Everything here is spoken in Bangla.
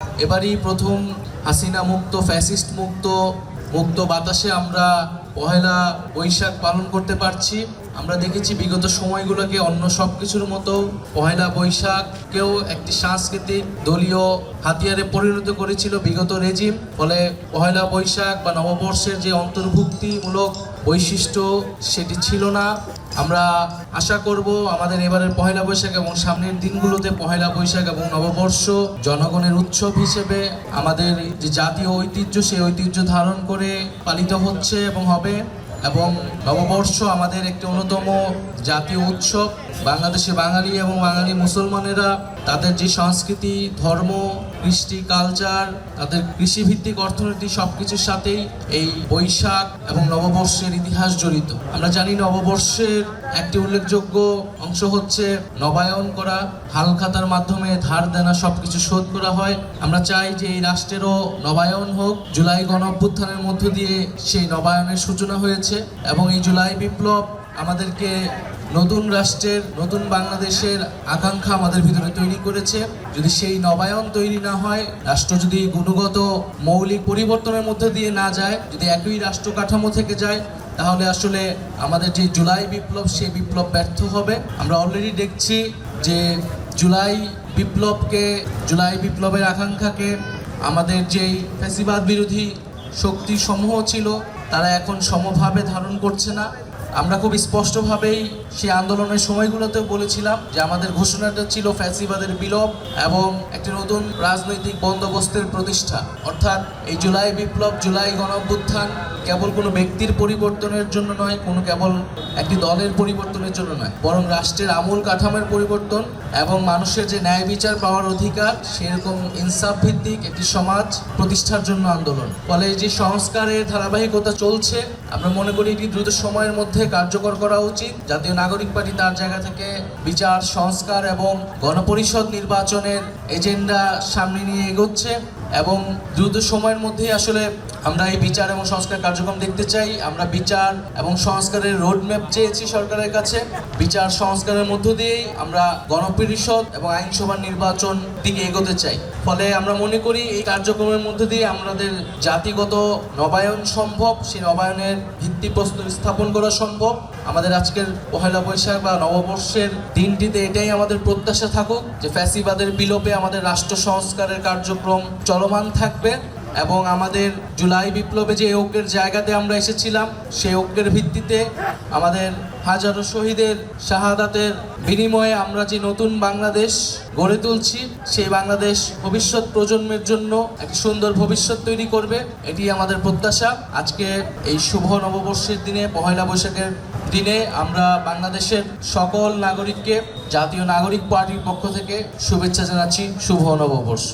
এবারই প্রথম হাসিনা মুক্ত, ফ্যাসিস্ট মুক্ত মুক্ত বাতাসে আমরা পহেলা বৈশাখ পালন করতে পারছি। আমরা দেখেছি বিগত সময়গুলোকে অন্য সব কিছুর মতো পহেলা বৈশাখকেও একটি সাংস্কৃতিক দলীয় হাতিয়ারে পরিণত করেছিল বিগত রেজিম ফলে পহেলা বৈশাখ বা নববর্ষের যে অন্তর্ভুক্তিমূলক বৈশিষ্ট্য সেটি ছিল না। আমরা আশা করব আমাদের এবারের পহেলা বৈশাখ এবং সামনের দিনগুলোতে পহেলা বৈশাখ এবং নববর্ষ জনগণের উৎসব হিসেবে আমাদের যে জাতীয় ঐতিহ্য, সেই ঐতিহ্য ধারণ করে পালিত হচ্ছে এবং হবে। এবং নববর্ষ আমাদের একটি অন্যতম জাতীয় উৎসব। বাংলাদেশে বাঙালি এবং বাঙালি মুসলমানেরা তাদের যে সংস্কৃতি, ধর্ম, কৃষ্টি কালচার তাদের কৃষিভিত্তিক অর্থনীতি সব কিছুর সাথেই এই বৈশাখ এবং নববর্ষের ইতিহাস জড়িত। আমরা জানি নববর্ষের একটি উল্লেখযোগ্য অংশ হচ্ছে নবায়ন করা হালখাতার মাধ্যমে ধার দেনা সবকিছু শোধ করা হয়। আমরা চাই যে এই রাষ্ট্রেরও নবায়ন হোক। জুলাই গণ অভ্যুত্থানের মধ্য দিয়ে সেই নবায়নের সূচনা হয়েছে এবং এই জুলাই বিপ্লব আমাদেরকে নতুন রাষ্ট্রের, নতুন বাংলাদেশের আকাঙ্ক্ষা আমাদের ভিতরে তৈরি করেছে। যদি সেই নবায়ন তৈরি না হয়, রাষ্ট্র যদি গুণগত মৌলিক পরিবর্তনের মধ্যে দিয়ে না যায়, যদি একই রাষ্ট্র কাঠামো থেকে যায়, তাহলে আসলে আমাদের যে জুলাই বিপ্লব, সেই বিপ্লব ব্যর্থ হবে। আমরা অলরেডি দেখছি যে জুলাই বিপ্লবকে, জুলাই বিপ্লবের আকাঙ্ক্ষাকে আমাদের যেই ফ্যাসিবাদ বিরোধী শক্তি সমূহ ছিল, তারা এখন সমভাবে ধারণ করছে না। আমরা খুব স্পষ্টভাবেই সেই আন্দোলনের সময়গুলোতেও বলেছিলাম যে আমাদের ঘোষণাটা ছিল ফ্যাসিবাদের বিলোপ এবং একটি নতুন রাজনৈতিক বন্দোবস্তের প্রতিষ্ঠা। অর্থাৎ এই জুলাই বিপ্লব, জুলাই গণঅভ্যুত্থান কেবল কোনো ব্যক্তির পরিবর্তনের জন্য নয়, কোনো কেবল একটি দলের পরিবর্তনের জন্য নয়, বরং রাষ্ট্রের আমূল কাঠামোর পরিবর্তন এবং মানুষের যে ন্যায় বিচার পাওয়ার অধিকার, সেরকম ইনসাফ ভিত্তিক একটি সমাজ প্রতিষ্ঠার জন্য আন্দোলন। ফলে যে সংস্কারের ধারাবাহিকতা চলছে, আমরা মনে করি এটি দ্রুত সময়ের মধ্যে কার্যকর করা উচিত। জাতীয় নাগরিক পার্টি তার জায়গা থেকে বিচার, সংস্কার এবং গণপরিষদ নির্বাচনের এজেন্ডা সামনে নিয়ে এগোচ্ছে। এবং দ্রুত সময়ের মধ্যেই আসলে আমরা এই বিচার এবং সংস্কার কার্যক্রম দেখতে চাই। আমরা বিচার এবং সংস্কারের রোডম্যাপ চেয়েছি সরকারের কাছে। বিচার সংস্কারের মধ্য দিয়েই আমরা গণপরিষদ এবং আইনসভার নির্বাচন দিকে এগোতে চাই। ফলে আমরা মনে করি এই কার্যক্রমের মধ্য দিয়ে আমাদের জাতিগত নবায়ন সম্ভব, সেই নবায়নের ভিত্তিপ্রস্তর স্থাপন করা সম্ভব। আমাদের আজকের পহেলা বৈশাখ বা নববর্ষের দিনটিতে এটাই আমাদের প্রত্যাশা থাকুক যে ফ্যাসিবাদের বিলোপে আমাদের রাষ্ট্র সংস্কারের কার্যক্রম চলমান থাকবে এবং আমাদের জুলাই বিপ্লবে যে ঐক্যের জায়গাতে আমরা এসেছিলাম, সেই ঐক্যের ভিত্তিতে আমাদের হাজারো শহীদের শাহাদাতের বিনিময়ে আমরা যে নতুন বাংলাদেশ গড়ে তুলছি, সেই বাংলাদেশ ভবিষ্যৎ প্রজন্মের জন্য একটি সুন্দর ভবিষ্যৎ তৈরি করবে, এটি আমাদের প্রত্যাশা। আজকে এই শুভ নববর্ষের দিনে, পহেলা বৈশাখের দিনে আমরা বাংলাদেশের সকল নাগরিককে, জাতীয় নাগরিক পার্টির পক্ষ থেকে শুভেচ্ছা জানাচ্ছি, শুভ নববর্ষ।